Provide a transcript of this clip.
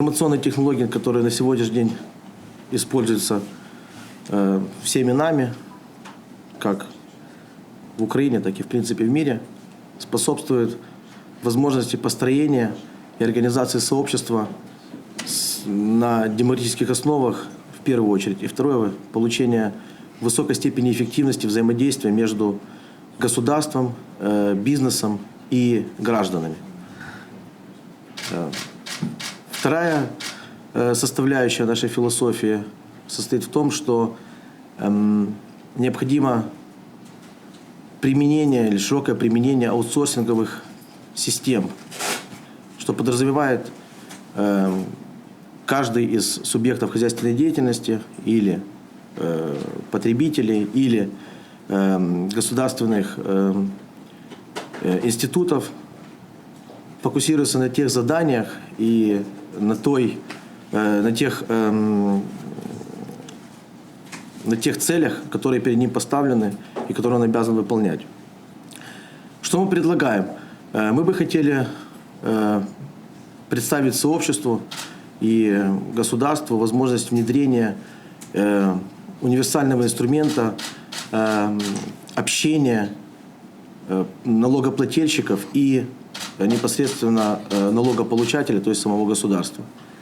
Информационные технологии, которые на сегодняшний день используются э, всеми нами, как в Украине, так и в принципе в мире, способствуют возможности построения и организации сообщества с- на демократических основах в первую очередь. И второе, получение высокой степени эффективности взаимодействия между государством, э, бизнесом и гражданами. Вторая э, составляющая нашей философии состоит в том, что эм, необходимо применение или широкое применение аутсорсинговых систем, что подразумевает эм, каждый из субъектов хозяйственной деятельности или э, потребителей, или эм, государственных эм, э, институтов фокусируется на тех заданиях и на той, э, на тех, эм, на тех целях, которые перед ним поставлены и которые он обязан выполнять. Что мы предлагаем? Э, Мы бы хотели э, представить сообществу и государству возможность внедрения универсального инструмента э, общения налогоплательщиков и непосредственно э, налогополучателя, то есть самого государства.